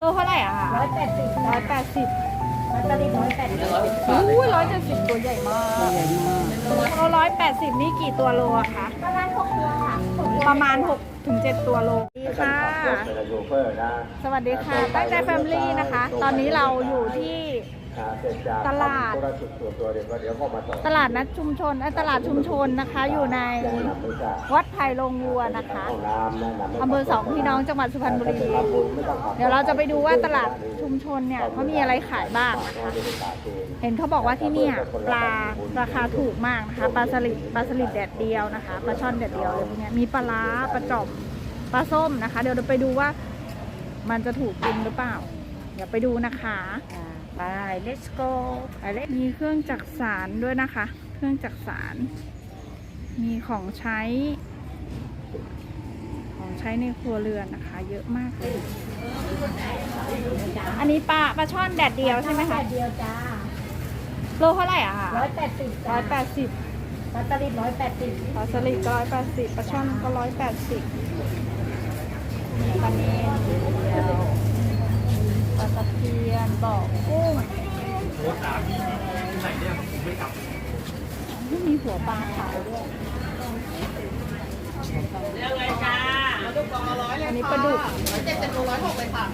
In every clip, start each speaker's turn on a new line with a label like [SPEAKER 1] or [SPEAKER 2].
[SPEAKER 1] โลเท่าไหร่อะคะ
[SPEAKER 2] ร้อยแปดสิบ
[SPEAKER 1] ร้อยแปดสิบ
[SPEAKER 2] ลอตเตอรี่ร้อยแปดสิบ
[SPEAKER 1] อู้ร้อยเจ็ดสิบตัวใหญ่มาก
[SPEAKER 2] ใหญ่มาก
[SPEAKER 1] โลร้อยแปดสิบนี่กี่ตัวโลอะคะ
[SPEAKER 2] ประมาณหกตัวค่ะหกตัว
[SPEAKER 1] ประมาณ6ถึง7ตัวโลดีค่ะ
[SPEAKER 3] โยเฟอร์นะ
[SPEAKER 1] สวัสดีค่ะ ตั้งใจแฟมิลี่นะคะ ตอนนี้เราอยู่ที่
[SPEAKER 3] อ่าเสร็จจาก
[SPEAKER 1] ตลาด
[SPEAKER 3] ธุรกิจส่วนตัวเดี๋ยวก็เดี๋ยวก็มาต่อ
[SPEAKER 1] ตลาดนัดชุมชนเอ้ยตลาดชุมชนนะคะ อยู่ใน
[SPEAKER 3] ยังนำไม่ทราบ
[SPEAKER 1] วัดไผ่ลงวัวนะคะ
[SPEAKER 3] ห้องน้ำแนะนำให้
[SPEAKER 1] อำเภอสองพี่น้องจังหวัดสุพรรณบุรี
[SPEAKER 3] ทำบุญไม่ต้องขับ
[SPEAKER 1] เดี๋ยวเราจะไปดูว่าตลาดชุมชนเนี่ยเขามีอะไรขายบ้างนะคะ เห็นเขาบอกว่าที่เนี่ยปลาราคาถูกมากนะคะ ปลาสลิดปลาสลิดแดดเดียวนะคะ ปลาช่อนแดดเดียวอะไรพวกเนี้ยมีปลาร้าปลาจ่อมปลาส้มนะคะ เดี๋ยวเราไปดูว่ามันจะถูกกินหรือเปล่า เดี๋ยวไปดูนะคะ
[SPEAKER 2] ไป let's go
[SPEAKER 1] ไปเลยมีเครื่องจักสารด้วยนะคะ เครื่องจักสาร มีของใช้ ของใช้ในครัวเรือนนะคะ เยอะมากเลย อันนี้ปลาปลาช่อนแดดเดียวใช่ไหม
[SPEAKER 2] แป
[SPEAKER 1] คะ
[SPEAKER 2] ดเดียวจ้า
[SPEAKER 1] โลเท่าไหร่อะคะ
[SPEAKER 2] ร้อยแปดสิบ
[SPEAKER 1] ร้อยแปดสิบ
[SPEAKER 2] ลอตเตอรี่ร้อยแปดสิบ
[SPEAKER 1] ปลาสลิดก็ร้อยแปดสิบปลาช่อนก็ร้อยแปดสิบปลาเนนเดียวปลาตะเพียนบอกกุ้งไม่มีหัวปลาขาวด้วยอันนี้ปลาดุกร้อยเจ็ดสิบร้อยหกเลยค่ะ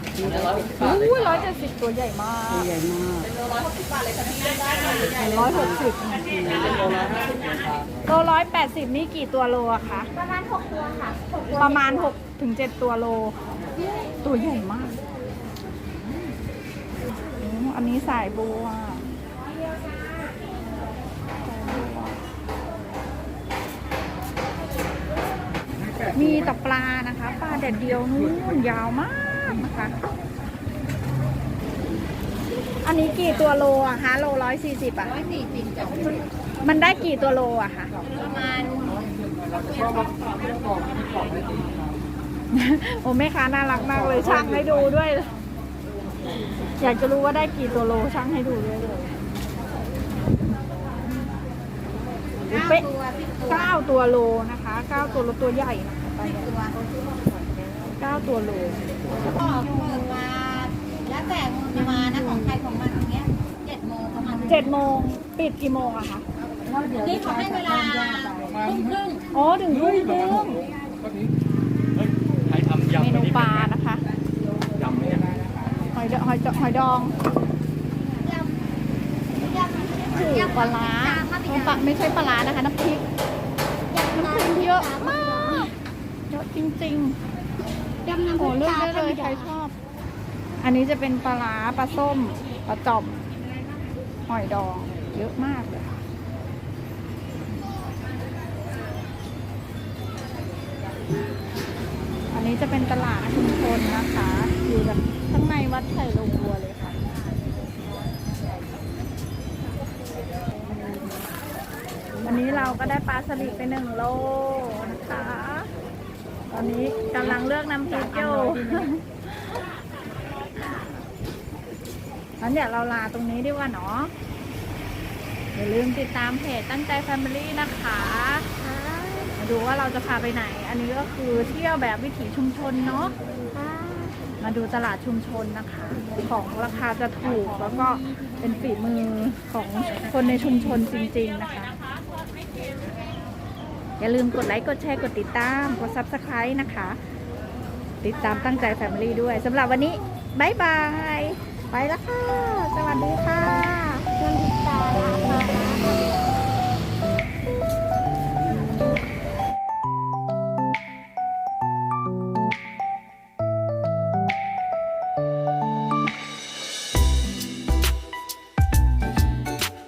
[SPEAKER 1] อู้ร้อยเจ็ดสิบตัวใหญ่มาก
[SPEAKER 2] ใหญ่มาก
[SPEAKER 1] ร้อยหกสิบโลร้อยแปดสิบนี่กี่ตัวโลอะคะ
[SPEAKER 2] ประมาณหกตัวค่ะหกตัว
[SPEAKER 1] ประมาณหกถึงเจ็ดตัวโล ตัวใหญ่มากอืมอั นนี้สายบัวมีแต่ปลานะคะ ปลาแดดเดียวนู่นยาวมากนะคะ อันนี้กี่ตัวโลอะคะโลร้อยสี่สิบอะ
[SPEAKER 2] ร้อยสี่สิบจ้ะ
[SPEAKER 1] มันได้กี่ตัวโลอะคะ
[SPEAKER 2] ประมาณ
[SPEAKER 1] โอ้แม่ค้าน่ารักมากเลยช่างให้ดูด้วย อยากจะรู้ว่าได้กี่ตัวโลช่างให้ดูด้วยเลยเป๊ะ
[SPEAKER 2] ตัวสิบตัว
[SPEAKER 1] เก้าตัวโลนะคะเก้าตัวโลตัวใหญ่นะคะตอน
[SPEAKER 2] สิบ
[SPEAKER 1] เนี้ย
[SPEAKER 2] ตัว
[SPEAKER 1] เก้าตัวโล
[SPEAKER 2] ก็เปิดมาแล้วแต่มันจะมานะของใครของมันอย่างเงี้ยเจ็ดโมงประมาณ
[SPEAKER 1] เจ็ดโมงปิดกี่โมงอะคะ
[SPEAKER 2] นี่เขาให้เวลาทุ่มครึ่ง
[SPEAKER 1] อ๋อถึงทุ่มครึ่ง
[SPEAKER 4] ใครทำยำ
[SPEAKER 1] เมนูปลานะคะ
[SPEAKER 4] ยำเนี่ย
[SPEAKER 1] หอยดหอยดองถืปลาร้าปลาไม่ใช่ปลาร้านะคะน้ำพริกน้ำพริกเยอะมากเยอะจริงๆ
[SPEAKER 2] ยำน้ำพ
[SPEAKER 1] โอ้
[SPEAKER 2] ริก
[SPEAKER 1] เลือกได้เลยใครชอบ อันนี้จะเป็นปลาร้าปลาส้มปลาจอมหอยดองเยอะมากเลยอันนี้จะเป็นตลาดชุมชนนะคะ อยู่แบบข้างใน วัดไผ่ลงบัวเลยค่ะ วันนี้เราก็ได้ปลาสลิดไปหนึ่งโลนะคะ ตอนนี้กำลังเลือกน้ำพริกอยู่งั้นเดี๋ยวเราลาตรงนี้ดีกว่าเนาะอย่าลืมติดตามเพจตั้งใจแฟมิลี่นะคะมาดูว่าเราจะพาไปไหน อันนี้ก็คือเที่ยวแบบวิถีชุมชนเนาะ มาดูตลาดชุมชนนะคะ ของราคาจะถูกแล้วก็เป็นฝีมือของคนในชุมชนจริงๆนะคะ อย่าลืมกดไลค์ กดแชร์ กดติดตาม กด Subscribe นะคะ ติดตามตั้งใจแฟมิลี่ด้วยสำหรับวันนี้บายบาย ไปแล้วค่ะ สวัสดีค่ะ